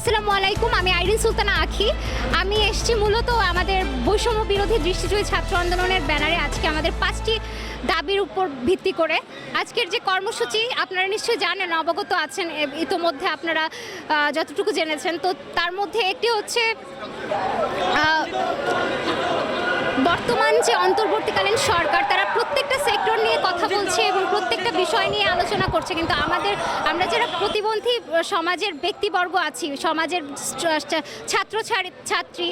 আসসালামু আলাইকুম, আমি আইরিন সুলতানা আখি। আমি এসেছি মূলত আমাদের বৈষম্য বিরোধী দৃষ্টিজয়ী ছাত্র আন্দোলনের ব্যানারে আজকে আমাদের পাঁচটি দাবির উপর ভিত্তি করে। আজকের যে কর্মসূচি, আপনারা নিশ্চয়ই জানেন, অবগত আছেন ইতোমধ্যে আপনারা যতটুকু জেনেছেন। তো তার মধ্যে একটি হচ্ছে বর্তমান যে অন্তর্বর্তীকালীন সরকার, তারা প্রত্যেকটা সেক্টর নিয়ে কথা বলছে এবং প্রত্যেকটা বিষয় নিয়ে আলোচনা করছে, কিন্তু আমাদের, আমরা যারা প্রতিবন্ধী সমাজের ব্যক্তিবর্গ আছি, সমাজের ছাত্র ছাত্রী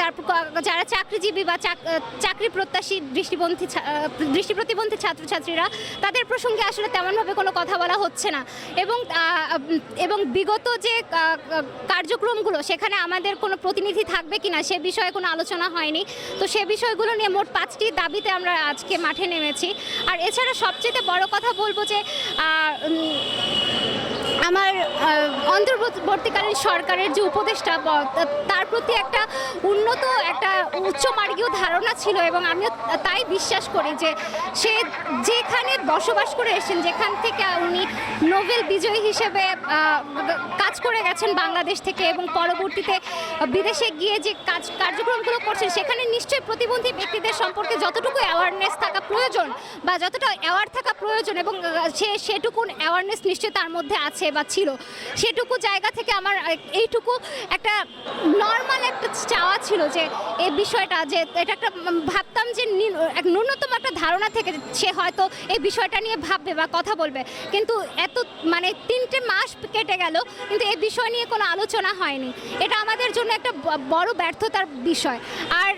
তারপর যারা চাকরিজীবী বা চাকরি প্রত্যাশী, দৃষ্টিবন্ধী দৃষ্টি প্রতিবন্ধী ছাত্রছাত্রীরা, তাদের প্রসঙ্গে আসলে তেমনভাবে কোনো কথা বলা হচ্ছে না। এবং এবং বিগত যে কার্যক্রমগুলো, সেখানে আমাদের কোনো প্রতিনিধি থাকবে কি না সে বিষয়ে কোনো আলোচনা হয়নি। তো সে বিষয়গুলো নিয়ে মোট পাঁচটি দাবিতে আমরা আজকে মাঠে নেমেছি। আর এছাড়া সবচেয়ে বড় কথা বলব যে 嗯 আমার অন্তর্বর্তীকালীন সরকারের যে উপদেষ্টা তার প্রতি একটা উন্নত, একটা উচ্চমার্গীয় ধারণা ছিল এবং আমিও তাই বিশ্বাস করি যে সে যেখানে বসবাস করে এসেছেন, যেখান থেকে উনি নোবেল বিজয়ী হিসেবে কাজ করে গেছেন বাংলাদেশ থেকে এবং পরবর্তীতে বিদেশে গিয়ে যে কাজ, কার্যক্রমগুলো করছেন, সেখানে নিশ্চয়ই প্রতিবন্ধী ব্যক্তিদের সম্পর্কে যতটুকু অ্যাওয়ারনেস থাকা প্রয়োজন বা যতটা অ্যাওয়ার থাকা প্রয়োজন এবং সে সেটুকুন অ্যাওয়ারনেস নিশ্চয়ই তার মধ্যে আছে বা ছিল। সেটুকু জায়গা থেকে আমার এইটুকু একটা নর্মাল একটা চাওয়া ছিল যে, এই বিষয়টা যে, এটা একটা ভাবতাম যে ন্যূনতম একটা ধারণা থেকে সে হয়তো এই বিষয়টা নিয়ে ভাববে বা কথা বলবে। কিন্তু এত মানে তিনটে মাস কেটে গেল, কিন্তু এই বিষয় নিয়ে কোনো আলোচনা হয়নি। এটা আমাদের জন্য একটা বড় ব্যর্থতার বিষয়। আর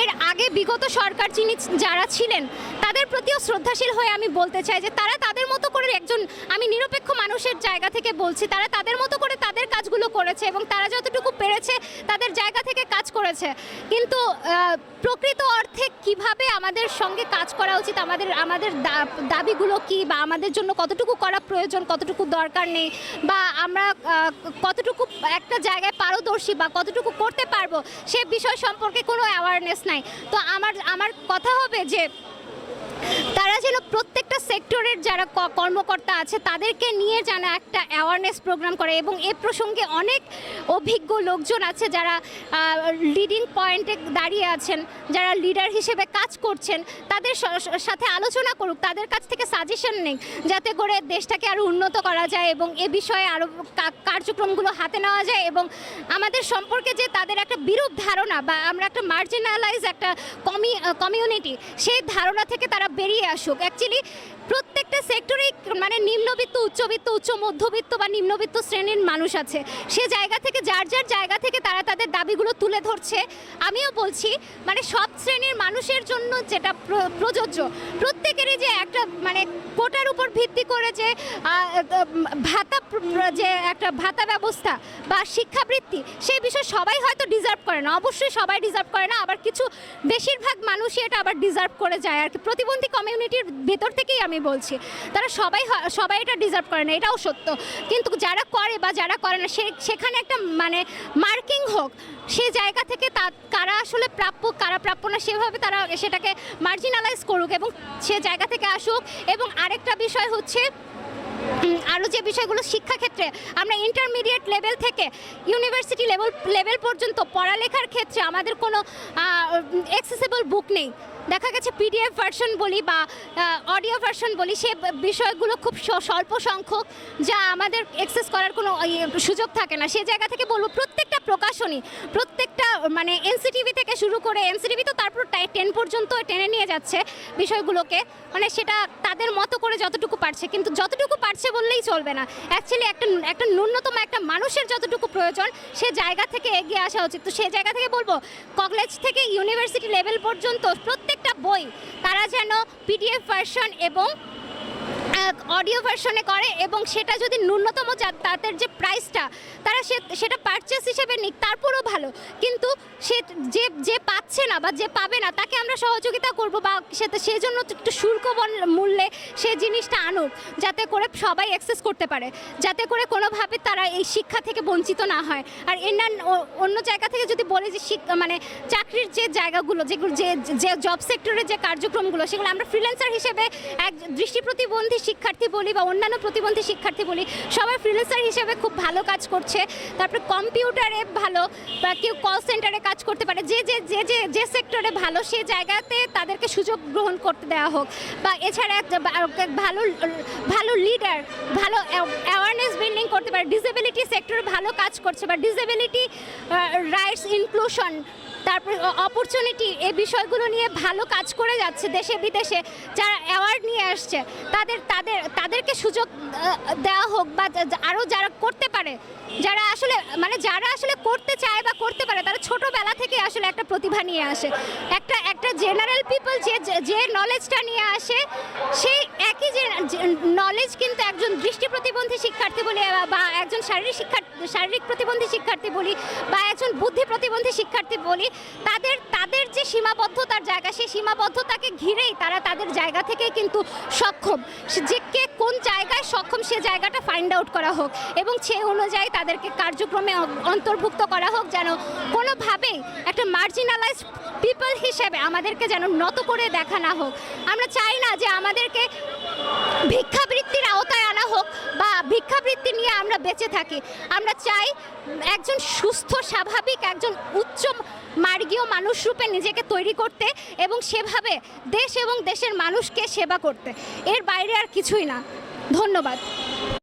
এর আগে বিগত সরকার যিনি যারা ছিলেন, তাদের প্রতিও শ্রদ্ধাশীল হয়ে আমি বলতে চাই যে তারা মতো করে একজন, আমি নিরপেক্ষ মানুষের জায়গা থেকে বলছি, তারা তাদের মতো করে তাদের কাজগুলো করেছে এবং তারা যতটুকু পেরেছে তাদের জায়গা থেকে কাজ করেছে। কিন্তু প্রকৃত অর্থে কীভাবে আমাদের সঙ্গে কাজ করা উচিত, আমাদের আমাদের দাবিগুলো কি বা আমাদের জন্য কতটুকু করা প্রয়োজন, কতটুকু দরকার নেই বা আমরা কতটুকু একটা জায়গায় পারদর্শী বা কতটুকু করতে পারব, সে বিষয় সম্পর্কে কোনো অ্যাওয়ারনেস নাই। তো আমার আমার কথা হবে যে, তারা যেন প্রত্যেকটা সেক্টরের যারা কর্মকর্তা আছে, তাদেরকে নিয়ে যেন একটা অ্যাওয়ারনেস প্রোগ্রাম করে এবং এ প্রসঙ্গে অনেক অভিজ্ঞ লোকজন আছে যারা লিডিং পয়েন্টে দাঁড়িয়ে আছেন, যারা লিডার হিসেবে কাজ করছেন, তাদের সাথে আলোচনা করুক, তাদের কাছ থেকে সাজেশন নেই যাতে করে দেশটাকে আরও উন্নত করা যায় এবং এ বিষয়ে আরও কার্যক্রমগুলো হাতে নেওয়া যায় এবং আমাদের সম্পর্কে যে তাদের একটা বিরূপ ধারণা বা আমরা একটা মার্জিনালাইজ একটা কমি কমিউনিটি সেই ধারণা থেকে তারা বেরিয়ে আসুক। অ্যাকচুয়ালি প্রত্যেকটা সেক্টরেই মানে নিম্নবিত্ত, উচ্চবিত্ত, উচ্চ মধ্যবিত্ত বা নিম্নবিত্ত শ্রেণির মানুষ আছে। সে জায়গা থেকে, যার যার জায়গা থেকে তারা তাদের দাবিগুলো তুলে ধরছে। আমিও বলছি মানে সব শ্রেণির মানুষের জন্য যেটা প্রযোজ্য, প্রত্যেকেরই যে একটা মানে কোটার উপর ভিত্তি করে যে ভাতা যে একটা ভাতা ব্যবস্থা বা শিক্ষাবৃত্তি, সেই বিষয়ে সবাই হয়তো ডিজার্ভ করে না। অবশ্যই সবাই ডিজার্ভ করে না, আবার কিছু বেশিরভাগ মানুষই এটা আবার ডিজার্ভ করে যায় আর কি। প্রতিবন্ধী কমিউনিটির ভেতর থেকেই আমি বলছি। তারা সবাই সবাই এটা ডিজার্ভ করে না, এটাও সত্য। কিন্তু যারা করে বা যারা করে না সেখানে একটা মানে মার্কিং হোক, সে জায়গা থেকে তা, কারা আসলে প্রাপ্য, কারা প্রাপ্য না, সেভাবে তারা সেটাকে মার্জিনালাইজ করুক এবং সে জায়গা থেকে আসুক। এবং আরেকটা বিষয় হচ্ছে আরও যে বিষয়গুলো শিক্ষাক্ষেত্রে, আমরা ইন্টারমিডিয়েট লেভেল থেকে ইউনিভার্সিটি লেভেল লেভেল পর্যন্ত পড়ালেখার ক্ষেত্রে আমাদের কোনো অ্যাক্সেসেবল বুক নেই। দেখা গেছে পিডিএফ ভার্সন বলি বা অডিও ভার্সন বলি, সে বিষয়গুলো খুব স্বল্প সংখ্যক যা আমাদের অ্যাক্সেস করার কোনো সুযোগ থাকে না। সে জায়গা থেকে বলব প্রত্যেকটা প্রকাশনী, প্রত্যেকটা মানে এনসিটিভি থেকে শুরু করে এনসিটিভি তো তারপর টেন পর্যন্ত টেনে নিয়ে যাচ্ছে বিষয়গুলোকে। মানে সেটা তাদের মতো করে যতটুকু পারছে, কিন্তু যতটুকু পারছে বললেই চলবে না। অ্যাকচুয়ালি একটা একটা ন্যূনতম একটা মানুষের যতটুকু প্রয়োজন, সে জায়গা থেকে এগিয়ে আসা উচিত। তো সেই জায়গা থেকে বলব কলেজ থেকে ইউনিভার্সিটি লেভেল পর্যন্ত প্রত্যেকটা বই তারা যেন পিডিএফ ভার্সন এবং অডিও ভার্সনে করে এবং সেটা যদি ন্যূনতম তাদের যে প্রাইসটা তারা সে সেটা পারচেস হিসেবে নিক, তারপরও ভালো। কিন্তু সে যে যে পাচ্ছে না বা যে পাবে না, তাকে আমরা সহযোগিতা করব বা সেটা সেই জন্য একটু শুল্ক মূল্যে সে জিনিসটা আনুক, যাতে করে সবাই অ্যাক্সেস করতে পারে। যাতে করে কোনোভাবে তারা এই শিক্ষা থেকে বঞ্চিত না হয়। আর এনার অন্য জায়গা থেকে যদি বলি যে মানে চাকরির যে জায়গাগুলো, যেগুলো যে যে জব সেক্টরের যে কার্যক্রমগুলো, সেগুলো আমরা ফ্রিল্যান্সার হিসেবে এক দৃষ্টি প্রতিবন্ধী শিক্ষার্থী বলি বা অন্যান্য প্রতিবন্ধী শিক্ষার্থী বলি, সবাই ফ্রিল্যান্সার হিসেবে খুব ভালো কাজ করছে। তারপরে কম্পিউটারে ভালো বা কেউ কল সেন্টারে কাজ করতে পারে। যে যে যে যে যে সেক্টরে ভালো, সে জায়গাতে তাদেরকে সুযোগ গ্রহণ করতে দেওয়া হোক। বা এছাড়া ভালো ভালো লিডার ভালো অ্যাওয়ারনেস বিল্ডিং করতে পারে। ডিসেবিলিটি সেক্টরে ভালো কাজ করছে বা ডিসেবিলিটি রাইটস ইনক্লুশন তারপর অপরচুনিটি এই বিষয়গুলো নিয়ে ভালো কাজ করে যাচ্ছে দেশে, বিদেশে, যারা অ্যাওয়ার্ড নিয়ে আসছে, তাদের তাদের, তাদেরকে সুযোগ দেওয়া হোক বা আরও যারা করতে পারে, যারা আসলে মানে যারা আসলে করতে চায় বা করতে পারে, তারা ছোটোবেলা থেকে আসলে একটা প্রতিভা নিয়ে আসে। একটা একটা জেনারেল পিপল যে, যে- নলেজটা নিয়ে আসে, সেই একই যে নলেজ কিন্তু একজন দৃষ্টি প্রতিবন্ধী শিক্ষার্থী বলি বা- একজন শারীরিক শিক্ষা, শারীরিক প্রতিবন্ধী শিক্ষার্থী বলি, বা একজন বুদ্ধি প্রতিবন্ধী শিক্ষার্থী বলি, তাদের তাদের যে সীমাবদ্ধতার জায়গা, সেই সীমাবদ্ধতাকে ঘিরেই তারা তাদের জায়গা থেকে কিন্তু সক্ষম। যে কে কোন জায়গায় সক্ষম, সে জায়গাটা ফাইন্ড আউট করা হোক এবং সে অনুযায়ী তাদেরকে কার্যক্রমে অন্তর্ভুক্ত করা হোক যেন কোনোভাবেই একটা মার্জিনালাইজ পিপল হিসেবে আমাদেরকে যেন নত করে দেখা না হোক। আমরা চাই না যে আমাদেরকে ভিক্ষাবৃত্তির আওতায় আনা হোক বা ভিক্ষাবৃত্তি নিয়ে আমরা বেঁচে থাকি। আমরা চাই একজন সুস্থ, স্বাভাবিক, একজন উচ্চ মার্গীয় মানুষ রূপে নিজেকে তৈরি করতে এবং সেভাবে দেশ এবং দেশের মানুষকে সেবা করতে। এর বাইরে আর কিছুই না। ধন্যবাদ।